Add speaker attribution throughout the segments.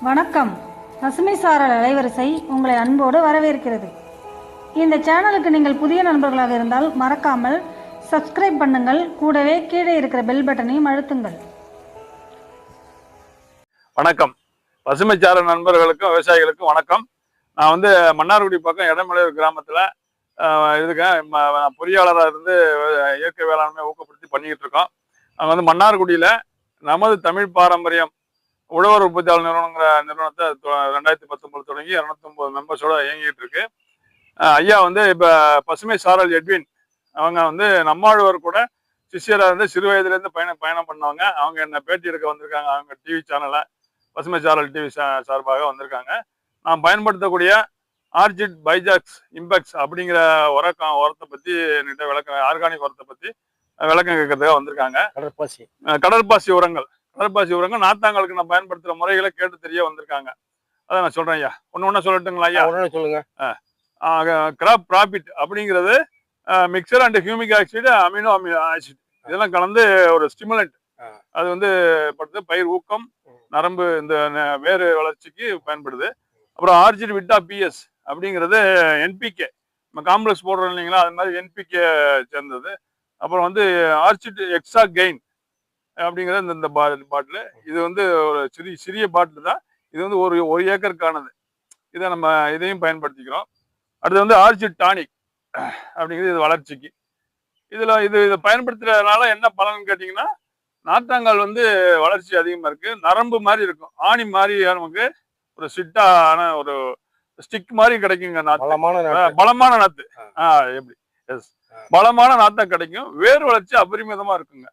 Speaker 1: வணக்கம். பசுமை சாரல் அலைவரிசை உங்களை அன்போடு வரவேற்கிறது. இந்த சேனலுக்கு நீங்கள் புதிய நண்பர்களாக இருந்தால் மறக்காமல் சப்ஸ்கிரைப் பண்ணுங்கள். கூடவே கீழே இருக்கிற பெல் பட்டனையும் அழுத்துங்கள்.
Speaker 2: வணக்கம். பசுமைச்சார நண்பர்களுக்கும் விவசாயிகளுக்கும் வணக்கம். நான் வந்து மன்னார்குடி பக்கம் இடமலையூர் கிராமத்தில் இருக்கேன் ம- பொறியாளராக இருந்து இயற்கை வேளாண்மை ஊக்கப்படுத்தி பண்ணிக்கிட்டு இருக்கோம். அங்கே வந்து மன்னார்குடியில் நமது தமிழ் பாரம்பரியம் உழவர் உற்பத்தியாளர் நிறுவனங்கிற நிறுவனத்தை ரெண்டாயிரத்தி பத்தொன்பது தொடங்கி இரநூத்தொம்பது மெம்பர்ஸோட இயங்கிட்டு இருக்கு. ஐயா வந்து இப்போ பசுமை சாரல் எட்வின் அவங்க வந்து நம்மாழ்வார் கூட சிஷியராக இருந்து சிறு வயதுலேருந்து பயணம் பயணம் பண்ணவங்க. அவங்க என்ன பேட்டி எடுக்க வந்திருக்காங்க அவங்க டிவி சேனலை பசுமை சாரல் டிவி சா- சார்பாக வந்திருக்காங்க. நான் பயன்படுத்தக்கூடிய ஆர்ஜிட் பைஜாக்ஸ் இம்பெக்ஸ் அப்படிங்கிற உரக்கம் உரத்தை பற்றி என்கிட்ட விளக்கம் ஆர்கானிக் உரத்தை பற்றி விளக்கம் கேட்கறதுக்காக வந்திருக்காங்க.
Speaker 3: கடற்பாசி.
Speaker 2: கடற்பாசி உரங்கள். கடற்பாசி உரங்கள் நாத்தாங்களுக்கு நான் பயன்படுத்துகிற முறைகளை கேட்டு தெரிய வந்திருக்காங்க. அதை நான் சொல்கிறேன் ஐயா. ஒன்று ஒன்றா சொல்லட்டுங்களா ஐயா?
Speaker 3: உடனே சொல்லுங்க.
Speaker 2: கிராப் ப்ராஃபிட் அப்படிங்கிறது mixture and humic oxide amino Ami acid இதெல்லாம் கலந்து ஒரு ஸ்டிமுலண்ட். அது வந்து படுத்து பயிர் ஊக்கம். நரம்பு இந்த வேறு வளர்ச்சிக்கு பயன்படுது. அப்புறம் ஆர்ஜிட் விட்டா பிஎஸ் அப்படிங்கிறது என்பிகே நம்ம காம்ப்ளெக்ஸ் போடுறோம் இல்லைங்களா? அது மாதிரி என்பிகே சேர்ந்தது. அப்புறம் வந்து ஆர்ச்சிட் எக்ஸா கெயின் அப்படிங்கிறது இந்த இந்த பாட்டில். இது வந்து ஒரு சிறிய சிறிய பாட்டில் தான். இது வந்து ஒரு ஒரு ஏக்கருக்கானது. இதை நம்ம இதையும் பயன்படுத்திக்கிறோம். அடுத்து வந்து ஆர்ச்சிட் டானிக் அப்படிங்கிறது இது வளர்ச்சிக்கு. இதில் இது இதை பயன்படுத்துறதுனால என்ன பலன் கேட்டிங்கன்னா நாட்டாங்கால் வந்து வளர்ச்சி அதிகமாக இருக்கு. நரம்பு மாதிரி இருக்கும். ஆணி மாதிரி நமக்கு ஒரு சிட்டான ஒரு ஸ்டிக் மாதிரி கிடைக்குங்க நாத்து.
Speaker 3: பலமான
Speaker 2: நாத்து.
Speaker 3: ஆ.
Speaker 2: எப்படி? எஸ். பலமான நாத்தா கிடைக்கும். வேர் வளர்ச்சி அபரிமிதமா இருக்குங்க.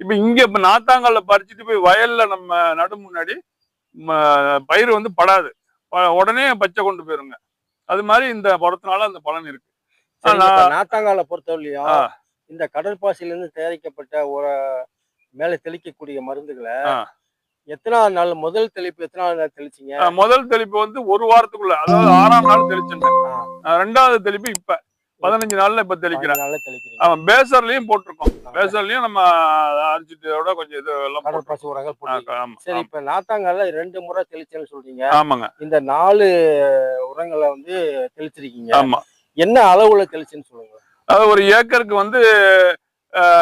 Speaker 2: இப்ப இங்க இப்ப நாத்தாங்கல்ல பறிச்சுட்டு போய் வயல்ல நம்ம நடு முன்னாடி பயிர் வந்து படாது உடனே பச்சை கொண்டு போயிருங்க அது மாதிரி இந்த படத்தினால அந்த பலன் இருக்கு
Speaker 3: நாத்தாங்கால பொறுத்தவரையிலையும்
Speaker 2: ஆ.
Speaker 3: இந்த கடற்பாசில இருந்து தயாரிக்கப்பட்ட ஒரு மேல தெளிக்கக்கூடிய மருந்துகளை. எத்தனாவது நாள் முதல் தெளிப்பு எத்தனாவது நாள் தெளிச்சீங்க
Speaker 2: முதல் தெளிப்பு வந்து ஒரு வாரத்துக்குள்ள அதாவது ஆறாம் நாள் தெளிச்சேன்
Speaker 3: ஆ.
Speaker 2: ரெண்டாவது தெளிப்பு இப்ப பதினஞ்சு நாள்ல இப்ப தெளிக்கிறேன் அவன் பேசர்லயும் போட்டிருக்கோம். பேசர்லயும் நம்ம அரிச்சிட்டோட கொஞ்சம் இது எல்லாம் ஆமா,
Speaker 3: சரி இப்ப நாத்தாங்கால ரெண்டு முறை தெளிச்சேன்னு சொல்றீங்க.
Speaker 2: ஆமாங்க.
Speaker 3: இந்த நாலு உரங்களை வந்து தெளிச்சிருக்கீங்க.
Speaker 2: ஆமா.
Speaker 3: என்ன அளவுல தெளிச்சுன்னு சொல்லுங்க.
Speaker 2: அது ஒரு ஏக்கருக்கு வந்து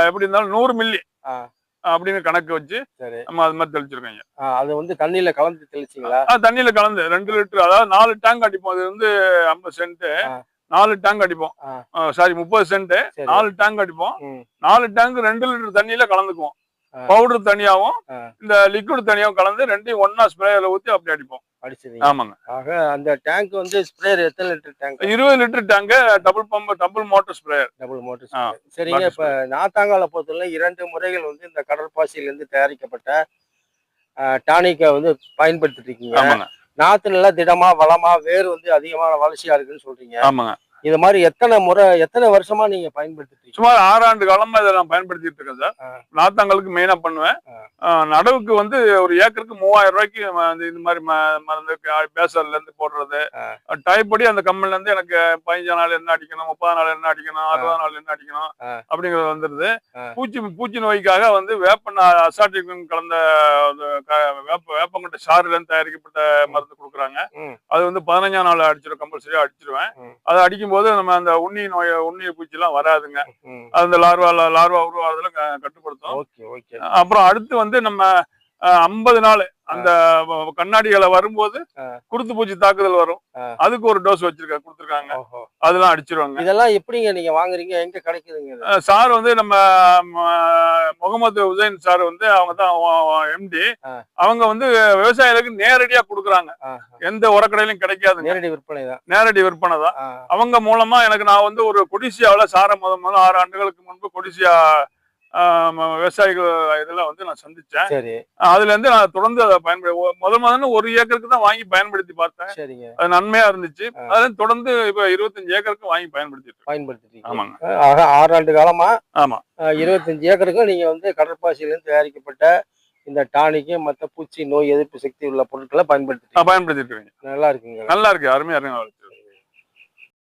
Speaker 2: எப்படி இருந்தாலும் நூறு மில்லி. அப்படின்னு கணக்கு வச்சு நம்ம அது மாதிரி தெளிச்சிருக்கோம்
Speaker 3: அது வந்து தண்ணியில கலந்து தெளிச்சீங்களா?
Speaker 2: தண்ணியில கலந்து ரெண்டு லிட்டர் அதாவது நாலு டேங்க் அடிப்போம். அது வந்து ஐம்பது சென்ட். நாலு டேங்க் அடிப்போம். சாரி முப்பது சென்ட் நாலு டேங்க் அடிப்போம். நாலு டேங்க் ரெண்டு லிட்டர் தண்ணியில கலந்துக்குவோம். பவுடர் தனியாவும். இந்த லிக்விட் தனியாவும் கலந்து ரெண்டையும் ஒன்னா ஸ்ப்ரேல ஊத்தி அப்படி அடிப்போம். ஆமாங்க.
Speaker 3: ஆக அந்த டேங்க் வந்து ஸ்ப்ரேயர் எத்தனை லிட்டர் டேங்க்
Speaker 2: இருபது litre tank double pump double motor sprayer
Speaker 3: double motor சரிங்க இப்ப நாத்தாங்கால பொறுத்தவரை இரண்டு முறைகள் வந்து இந்த கடற்பாசியில இருந்து தயாரிக்கப்பட்ட டானிக்கை வந்து பயன்படுத்திட்டு இருக்கீங்க. நாத்து நல்லா திடமா வளமா வேர் வந்து அதிகமான வளர்ச்சியா இருக்குன்னு சொல்றீங்க.
Speaker 2: ஆமாங்க.
Speaker 3: இது மாதிரி எத்தனை முறை எத்தனை வருஷமா நீங்க இருக்கீங்க
Speaker 2: சுமார் ஆறாண்டு காலமா இதை நான் பயன்படுத்திட்டு இருக்கேன் சார். நாத்தாங்களுக்கு மெயினா பண்ணுவேன் நடவுக்கு வந்து ஒரு ஏக்கருக்கு மூவாயிரம் ரூபாய்க்கு இந்த மாதிரி மருந்து பேசர்ல இருந்து போடுறது. டைப்படி அந்த கம்பெனில இருந்து எனக்கு பதினஞ்சு நாள் என்ன அடிக்கணும் முப்பது நாள் என்ன அடிக்கணும் அறுபது நாள் என்ன அடிக்கணும். அப்படிங்கிறது வந்துருது. பூச்சி பூச்சி நோய்க்காக வந்து வேப்ப அசாட்டிக் கலந்த வேப்ப வேப்பங்கொட்டை சாறுல இருந்து தயாரிக்கப்பட்ட மருந்து கொடுக்குறாங்க. அது வந்து பதினஞ்சாம் நாள் அடிச்சிடும் கம்பல்சரியா அடிச்சிருவேன். அதை அடிக்கும்போது நம்ம அந்த உண்ணி நோய் உண்ணி பூச்சி எல்லாம் வராதுங்க. அந்த லார்வா லார்வா உருவாகிறதுல கட்டுப்படுத்தும். அப்புறம் அடுத்து வந்து நம்ம ஐம்பது நாள் அந்த கண்ணாடிகளை வரும்போது. குருத்து பூச்சி தாக்குதல் வரும். அதுக்கு ஒரு டோஸ் வச்சிருக்க கொடுத்துருக்காங்க. அதெல்லாம் அடிச்சிருவாங்க.
Speaker 3: இதெல்லாம் எப்படிங்க நீங்க வாங்குறீங்க? எங்க கிடைக்குதுங்க
Speaker 2: சார் வந்து நம்ம முகமது உசைன் சார் வந்து அவங்க தான் எம்டி. அவங்க வந்து விவசாயிகளுக்கு நேரடியா கொடுக்குறாங்க. எந்த உரக்கடையிலும் கிடைக்காதுங்க.
Speaker 3: நேரடி விற்பனை தான்.
Speaker 2: நேரடி விற்பனை தான். அவங்க மூலமா எனக்கு நான் வந்து ஒரு கொடிசியாவில் சாரை முத முதல்ல ஆறு ஆண்டுகளுக்கு முன்பு கொடிசியா விவசாயிகள் இதெல்லாம் வந்து நான் சந்திச்சேன்.
Speaker 3: சரி.
Speaker 2: அதுல இருந்து நான் தொடர்ந்து அதை பயன்படு ஒ- முத முதல்ல ஒரு ஏக்கருக்கு தான் வாங்கி பயன்படுத்தி பார்த்தேன்.
Speaker 3: சரிங்க.
Speaker 2: அது நன்மையா இருந்துச்சு. அதுல தொடர்ந்து இப்ப இருபத்தஞ்சு ஏக்கருக்கு வாங்கி பயன்படுத்திட்டு இருக்கேன்.
Speaker 3: பயன்படுத்திட்டீங்க.
Speaker 2: ஆமாங்க.
Speaker 3: ஆக ஆறாண்டு காலமா?
Speaker 2: ஆமா.
Speaker 3: இருபத்தஞ்சு ஏக்கருக்கும் நீங்க வந்து கடற்பாசியிலிருந்து தயாரிக்கப்பட்ட இந்த டானிக்கு மற்ற பூச்சி நோய் எதிர்ப்பு சக்தி உள்ள பொருட்களை பயன்படுத்திட்டீங்க.
Speaker 2: நான் பயன்படுத்திட்டு
Speaker 3: நல்லா இருக்குங்க.
Speaker 2: நல்லா இருக்கு. அருமையா இருக்கு